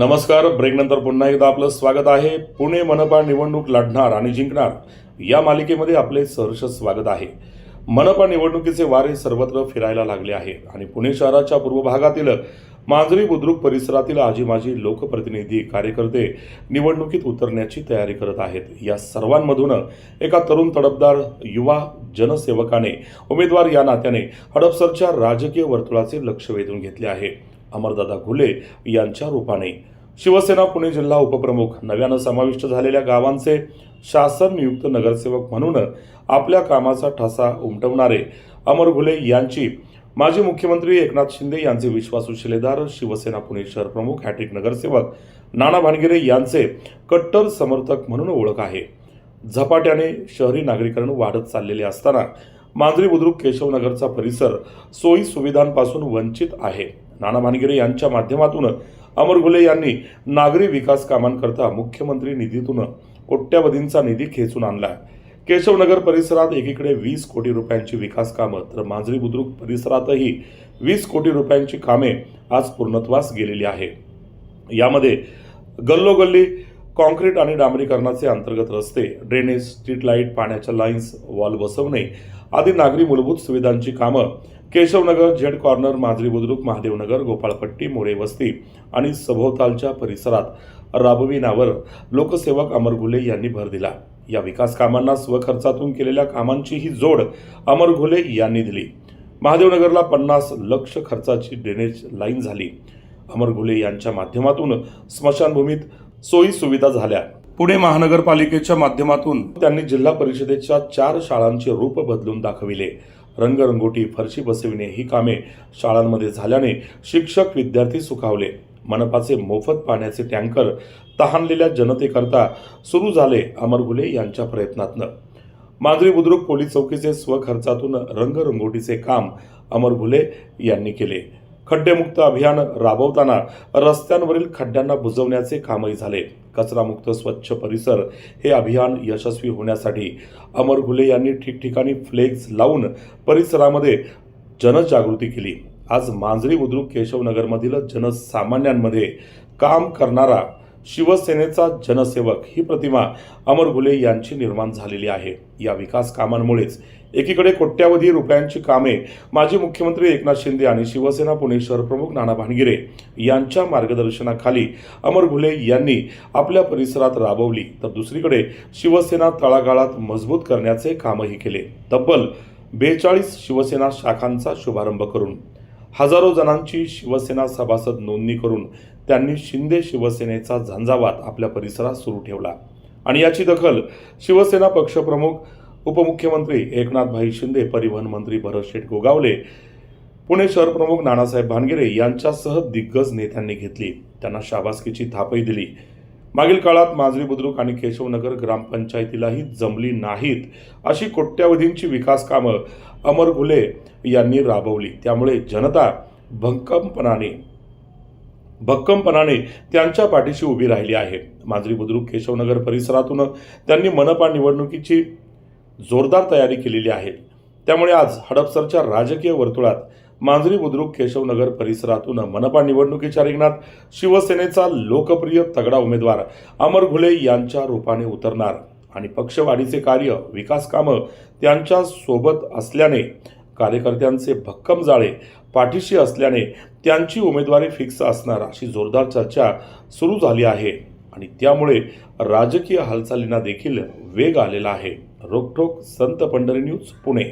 नमस्कार ब्रेकनंतर पुन्हा एकदा आपलं स्वागत आहे. पुणे मनपा निवडणूक लढणार आणि जिंकणार या मालिकेमध्ये आपले सहर्ष स्वागत आहे. मनपा निवडणुकीचे वारे सर्वत्र फिरायला लागले आहे आणि पुणे शहराच्या पूर्व भागातील मांजरी बुद्रुक परिसरातील आजी माजी लोकप्रतिनिधी कार्यकर्ते निवडणुकीत उतरण्याची तयारी करत आहेत. या सर्वांमधून एका तरुण तडफदार युवा जनसेवकाने उमेदवार या नात्याने हडपसरच्या राजकीय वर्तुळाचे लक्ष वेधून घेतले आहे. अमरदादा घुले यांच्या रूपाने. शिवसेना पुणे जिल्हा उपप्रमुख नव्यानं समाविष्ट झालेल्या गावांचे शासन नियुक्त नगरसेवक म्हणून आपल्या कामाचा ठसा उमटवणारे अमर घुले यांची माजी मुख्यमंत्री एकनाथ शिंदे यांचे विश्वासू शिलेदार शिवसेना पुणे शहर प्रमुख हॅट्रिक नगरसेवक नाना भानगिरे यांचे कट्टर समर्थक म्हणून ओळख आहे. झपाट्याने शहरी नागरीकरण वाढत चाललेले असताना मांजरी बुद्रुक केशवनगरचा परिसर सोयी सुविधांपासून वंचित आहे. नाना भानगिरे यांच्या माध्यमातून अमर घुले यांनी नागरी विकास कामांकरता मुख्यमंत्री निधीतून कोट्यावधींचा निधी खेचून आणला केशवनगर परिसरात एकीकडे वीस कोटी रुपयांची विकास कामं तर मांजरी बुद्रुक परिसरातही वीस कोटी रुपयांची कामे आज पूर्णत्वास गेलेली आहे. यामध्ये गल्लोगल्ली कॉन्क्रीट आणि डांबरीकरणाचे अंतर्गत रस्ते ड्रेनेज स्ट्रीट लाइट पाण्याच्या लाईन्स वॉल बसवणे आदी नागरी मूलभूत सुविधांची कामं केशवनगर झेड कॉर्नर माजरी बुद्रुक महादेवनगर गोपाळपट्टी मोरे वस्ती आणि सभोवतालच्या परिसरात राबविण्यावर लोकसेवक अमर घुले यांनी भर दिला. या विकास कामांना स्वखर्चातून केलेल्या कामांची ही जोड अमर घुले यांनी दिली. महादेवनगरला पन्नास लक्ष खर्चाची ड्रेनेज लाईन झाली. अमर घुले यांच्या माध्यमातून स्मशानभूमीत सोयी सुविधा झाल्या. पुणे महानगरपालिकेच्या माध्यमातून त्यांनी जिल्हा परिषदेच्या चार शाळांचे रूप बदलून दाखविले. रंगरंगोटी फरशी बसविणे ही कामे शाळांमध्ये झाल्याने शिक्षक विद्यार्थी सुखावले. मनपाचे मोफत पाण्याचे टँकर तहानलेल्या जनतेकरता सुरू झाले अमर घुले यांच्या प्रयत्नातनं. मांजरी बुद्रुक पोलीस चौकीचे स्वखर्चातून रंगरंगोटीचे काम अमर घुले यांनी केले. खड्डेमुक्त अभियान राबवताना रस्त्यांवरील खड्ड्यांना बुजवण्याचे कामही झाले. कचरामुक्त स्वच्छ परिसर हे अभियान यशस्वी होण्यासाठी अमर घुले यांनी ठिकठिकाणी फ्लेक्स लावून परिसरामध्ये जनजागृती केली. आज मांजरी बुद्रुक केशवनगरमधील जनसामान्यांमध्ये काम करणारा शिवसेनेचा जनसेवक ही प्रतिमा अमर घुले यांची निर्माण झालेली आहे. या विकास कामांमुळेच एकीकडे कोट्यावधी रुपयांची कामे माजी मुख्यमंत्री एकनाथ शिंदे आणि शिवसेना पुणे शहर प्रमुख नाना भानगिरे यांच्या मार्गदर्शनाखाली अमर घुले यांनी आपल्या परिसरात राबवली. तर दुसरीकडे शिवसेना तळागाळात मजबूत करण्याचे कामही केले. तब्बल बेचाळीस शिवसेना शाखांचा शुभारंभ करून हजारो जणांची शिवसेना सभासद नोंदणी करून त्यांनी शिंदे शिवसेनेचा झंझावात आपल्या परिसरात सुरू ठेवला. आणि याची दखल शिवसेना पक्षप्रमुख उपमुख्यमंत्री एकनाथभाई शिंदे परिवहन मंत्री भरत शेठ गोगावले पुणे शहर प्रमुख नानासाहेब भानगिरे यांच्यासह दिग्गज नेत्यांनी घेतली. त्यांना शाबासकीची थापही दिली. मागील काळात माजरी बुद्रुक आणि केशवनगर ग्रामपंचायतीलाही जमली नाहीत अशी कोट्यावधींची विकास कामं अमर घुले यांनी राबवली. त्यामुळे जनता भक्कमपणाने भक्कमपणाने त्यांच्या पाठीशी उभी राहिली आहे. माजरी बुद्रुक केशवनगर परिसरातून त्यांनी मनपा निवडणुकीची जोरदार तयारी केलेली आहे. त्यामुळे आज हडपसरच्या राजकीय वर्तुळात मांजरी बुद्रुक केशवनगर परिसरातून मनपा निवडणुकीच्या रिंगणात शिवसेनेचा लोकप्रिय तगडा उमेदवार अमर घुले यांच्या रूपाने उतरणार आणि पक्षवाढीचे कार्य विकास कामं त्यांच्यासोबत असल्याने कार्यकर्त्यांचे भक्कम जाळे पाठीशी असल्याने त्यांची उमेदवारी फिक्स असणार अशी जोरदार चर्चा सुरू झाली आहे आणि त्यामुळे राजकीय हालचालींना देखील वेग आलेला आहे. रोकठोक संत पंढरी न्यूज पुणे.